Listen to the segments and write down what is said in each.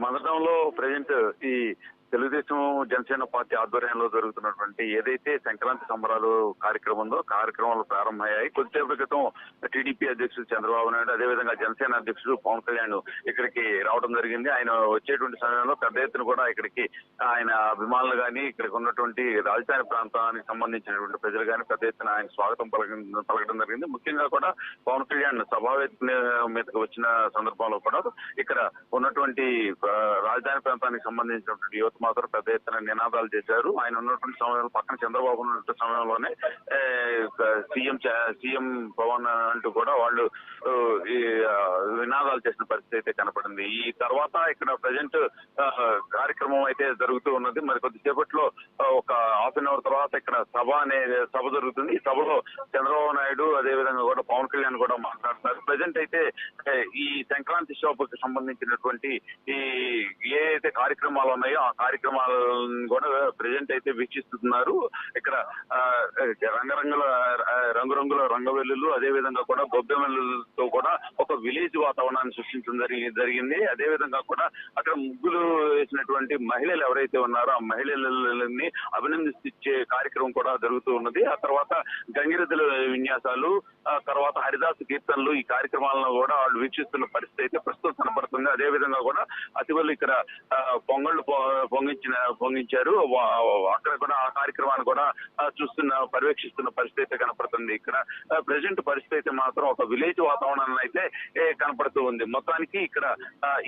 మదటంలో present ఈ Telugu Desam Janasena party ఆధ్వర్యంలో జరుగుతున్నటువంటి ఏదైతే సంక్రాంతి సంబరాలు కార్యక్రమం ఉందో కార్యక్రమాలు ప్రారంభమయ్యాయి. కొద్దిసేపటి క్రితం టీడీపీ అధ్యక్షుడు చంద్రబాబు నాయుడు అదేవిధంగా జనసేన అధ్యక్షుడు పవన్ కళ్యాణ్ ఇక్కడికి రావడం జరిగింది. ఆయన వచ్చేటువంటి సమయంలో పెద్ద ఎత్తున కూడా ఇక్కడికి ఆయన అభిమానులు కానీ ఇక్కడికి ఉన్నటువంటి రాజధాని ప్రాంతానికి సంబంధించినటువంటి ప్రజలు కానీ పెద్ద ఎత్తున ఆయన స్వాగతం పలక- పలకడం జరిగింది. ముఖ్యంగా కూడా పవన్ కళ్యాణ్ సభావేదిక మీదకి వచ్చిన సందర్భంలో కూడా ఇక్కడ ఉన్నటువంటి రాజధాని ప్రాంతానికి సంబంధించినటువంటి యువత మాత్రం పెద్ద ఎత్తున నినాదాలు చేశారు. ఆయన ఉన్నటువంటి సమయంలో పక్కన చంద్రబాబు ఉన్నటువంటి సమయంలోనే సీఎం సీఎం పవన్ అంటూ కూడా వాళ్ళు ఈ నినాదాలు చేసిన పరిస్థితి అయితే కనపడింది. ఈ తర్వాత ఇక్కడ ప్రజెంట్ కార్యక్రమం అయితే జరుగుతూ ఉన్నది. మరి కొద్దిసేపట్లో ఒక హాఫ్ అన్ అవర్ తర్వాత ఇక్కడ సభ అనే సభ జరుగుతుంది. ఈ సభలో చంద్రబాబు నాయుడు అదే విధంగా కూడా పవన్ కళ్యాణ్ కూడా మాట్లాడుతున్నారు. ప్రజెంట్ అయితే ఈ సంక్రాంతి శోభకు సంబంధించినటువంటి ఈ ఏ అయితే కార్యక్రమాలు ఉన్నాయో ఆ కార్యక్రమాలను కూడా ప్రజెంట్ అయితే వీక్షిస్తున్నారు. ఇక్కడ రంగరంగుల రంగురంగుల రంగవెల్లులు అదే విధంగా కూడా గొబ్బెమ్మలతో కూడా ఒక విలేజ్ వాతావరణాన్ని సృష్టించడం జరిగి- జరిగింది. అదే విధంగా కూడా అక్కడ ముగ్గులు వేసినటువంటి మహిళలు ఎవరైతే ఉన్నారో ఆ మహిళలని అభినందించే కార్యక్రమం కూడా జరుగుతూ ఉన్నది. ఆ తర్వాత గంగిరెద్దుల విన్యాసాలు ఆ తర్వాత హరిదాసు కీర్తనలు ఈ కార్యక్రమాలను కూడా వాళ్ళు వీక్షిస్తున్న పరిస్థితి అయితే ప్రస్తుతం కనపడుతుంది అదే విధంగా కూడా అతివలు ఇక్కడ పొంగళ్ళు పొంగించిన పొంగించారు. అక్కడ కూడా ఆ కార్యక్రమాన్ని కూడా చూస్తున్న పర్యవేక్షిస్తున్న పరిస్థితి అయితే కనపడుతుంది. ఇక్కడ ప్రజెంట్ పరిస్థితి అయితే మాత్రం ఒక విలేజ్ వాతావరణం అయితే కనపడుతూ ఉంది. మొత్తానికి ఇక్కడ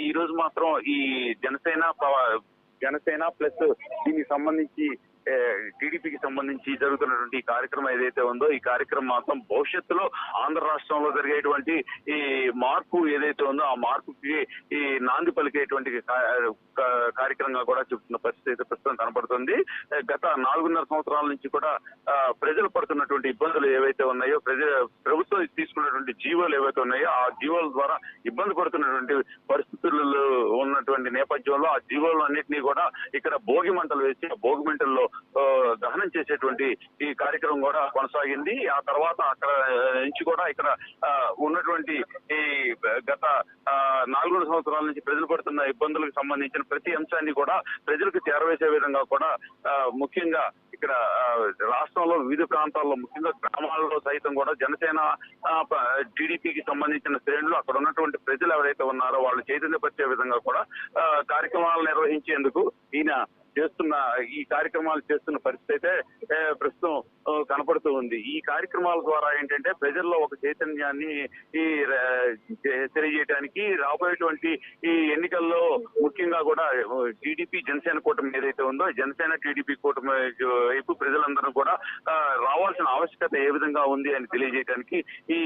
ఈ రోజు మాత్రం ఈ జనసేన జనసేన ప్లస్ దీనికి సంబంధించి టీడీపీకి సంబంధించి జరుగుతున్నటువంటి ఈ కార్యక్రమం ఏదైతే ఉందో ఈ కార్యక్రమం మాత్రం భవిష్యత్తులో ఆంధ్ర రాష్ట్రంలో జరిగేటువంటి ఈ మార్పు ఏదైతే ఉందో ఆ మార్పుకి ఈ నాంది పలికేటువంటి కా- కార్యక్రమంగా కూడా చెబుతున్న పరిస్థితి అయితే ప్రస్తుతం కనపడుతుంది. గత నాలుగున్నర సంవత్సరాల నుంచి కూడా ప్రజలు పడుతున్నటువంటి ఇబ్బందులు ఏవైతే ఉన్నాయో ప్రజల ప్రభుత్వం తీసుకున్నటువంటి జీవోలు ఏవైతే ఉన్నాయో ఆ జీవోల ద్వారా ఇబ్బంది పడుతున్నటువంటి పరిస్థితులలో ఉన్నటువంటి నేపథ్యంలో ఆ జీవోలు అన్నింటినీ కూడా ఇక్కడ భోగి మంటలు వేసి ఆ భోగి మంటల్లో ఆ, దహనం చేసేటువంటి ఈ కార్యక్రమం కూడా కొనసాగింది. ఆ తర్వాత అక్కడ నుంచి కూడా ఇక్కడ ఆ, ఉన్నటువంటి ఈ గత నాలుగున్నర నాలుగు సంవత్సరాల నుంచి ప్రజలు పడుతున్న ఇబ్బందులకు సంబంధించిన ప్రతి అంశాన్ని కూడా ప్రజలకు చేరవేసే విధంగా కూడా ఆ, ముఖ్యంగా ఇక్కడ రాష్ట్రంలో వివిధ ప్రాంతాల్లో ముఖ్యంగా గ్రామాల్లో సైతం కూడా జనసేన టీడీపీకి సంబంధించిన శ్రేణులు అక్కడ ఉన్నటువంటి ప్రజలు ఎవరైతే ఉన్నారో వాళ్ళు చైతన్యపరిచే విధంగా కూడా కార్యక్రమాలు నిర్వహించేందుకు ఈయన చేస్తున్న ఈ కార్యక్రమాలు చేస్తున్న పరిస్థితి అయితే ప్రస్తుతం కనపడుతూ ఉంది. ఈ కార్యక్రమాల ద్వారా ఏంటంటే ప్రజల్లో ఒక చైతన్యాన్ని ఈ తెలియజేయడానికి రాబోయేటువంటి ఈ ఎన్నికల్లో ముఖ్యంగా కూడా టీడీపీ జనసేన కూటమి ఏదైతే ఉందో జనసేన టీడీపీ కూటమి వైపు ప్రజలందరూ కూడా రావాల్సిన ఆవశ్యకత ఏ విధంగా ఉంది అని తెలియజేయడానికి ఈ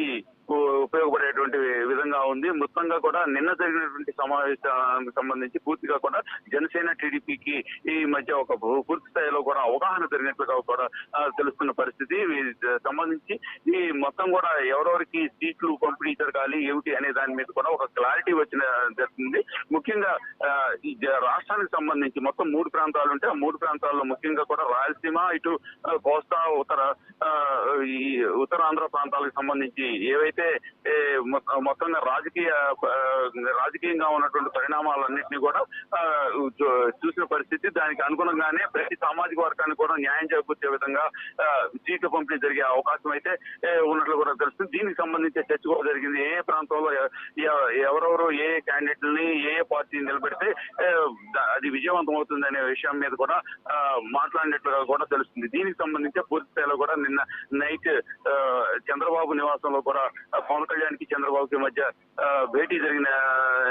ఉపయోగపడేటువంటి విధంగా ఉంది. మొత్తంగా కూడా నిన్న జరిగినటువంటి సమావేశానికి సంబంధించి పూర్తిగా కూడా జనసేన టీడీపీకి ఈ మధ్య ఒక పూర్తి స్థాయిలో కూడా అవగాహన జరిగినట్లుగా కూడా తెలుస్తున్న పరిస్థితి. సంబంధించి ఈ మొత్తం కూడా ఎవరెవరికి సీట్లు పంపిణీ జరగాలి ఏమిటి అనే దాని మీద కూడా ఒక క్లారిటీ వచ్చిన జరుగుతుంది. ముఖ్యంగా ఈ రాష్ట్రానికి సంబంధించి మొత్తం మూడు ప్రాంతాలు ఉంటే ఆ మూడు ప్రాంతాల్లో ముఖ్యంగా కూడా రాయలసీమ ఇటు కోస్తా ఉత్తర ఈ ఉత్తరాంధ్ర ప్రాంతాలకు సంబంధించి ఏవైతే ఏ, మొత్తం రాజకీయ రాజకీయంగా ఉన్నటువంటి పరిణామాలన్నింటినీ కూడా చూసిన పరిస్థితి. దానికి అనుగుణంగానే ప్రతి సామాజిక వర్గానికి కూడా న్యాయం చేకూర్చే విధంగా ఆ, సీట్లు పంపిణీ జరిగే అవకాశం అయితే ఉన్నట్లు కూడా తెలుస్తుంది. దీనికి సంబంధించి చర్చ కూడా జరిగింది. ఏ ప్రాంతంలో ఎవరెవరు ఏ క్యాండిడేట్లని ఏ పార్టీని నిలబెడితే అది విజయవంతం అవుతుంది అనే విషయం మీద కూడా మాట్లాడినట్లుగా కూడా తెలుస్తుంది. దీనికి సంబంధించి పూర్తి స్థాయిలో కూడా నిన్న నైట్ చంద్రబాబు నివాసంలో కూడా పవన్ కళ్యాణ్కి చంద్రబాబుకి మధ్య భేటీ జరిగిన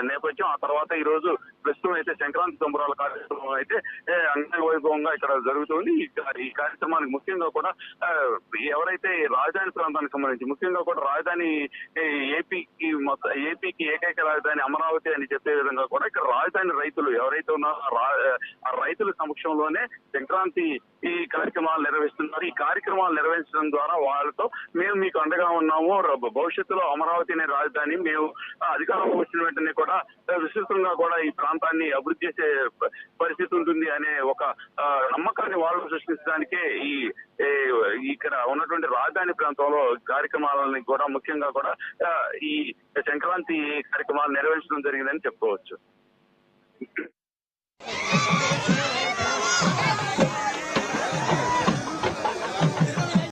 నేపథ్యం. ఆ తర్వాత ఈ రోజు ప్రస్తుతం అయితే సంక్రాంతి సంబరాల కార్యక్రమం అయితే అంగవైభవంగా ఇక్కడ జరుగుతుంది. ఈ ఈ కార్యక్రమానికి ముఖ్యంగా కూడా ఎవరైతే రాజధాని ప్రాంతానికి సంబంధించి ముఖ్యంగా కూడా రాజధాని ఏపీకి ఏపీకి ఏకైక రాజధాని అమరావతి అని చెప్పే విధంగా కూడా ఇక్కడ రాజధాని రైతులు ఎవరైతే ఉన్నారో ఆ రా- రైతుల సమక్షంలోనే సంక్రాంతి ఈ కార్యక్రమాలు నిర్వహిస్తున్నారు. ఈ కార్యక్రమాలు నిర్వహించడం ద్వారా వాళ్ళతో మేము మీకు అండగా ఉన్నాము. భవిష్యత్తులో అమరావతి అనే రాజధాని మేము అధికారం వచ్చిన వెంటనే కూడా విస్తృతంగా కూడా ఈ ప్రాంతాన్ని అభివృద్ధి చేసే పరిస్థితి ఉంటుంది అనే ఒక నమ్మకాన్ని వాళ్ళు సృష్టించడానికే ఈ ఇక్కడ ఉన్నటువంటి రాజధాని ప్రాంతంలో కార్యక్రమాలని కూడా ముఖ్యంగా కూడా ఈ సంక్రాంతి కార్యక్రమాలు నిర్వహించడం జరిగిందని చెప్పుకోవచ్చు.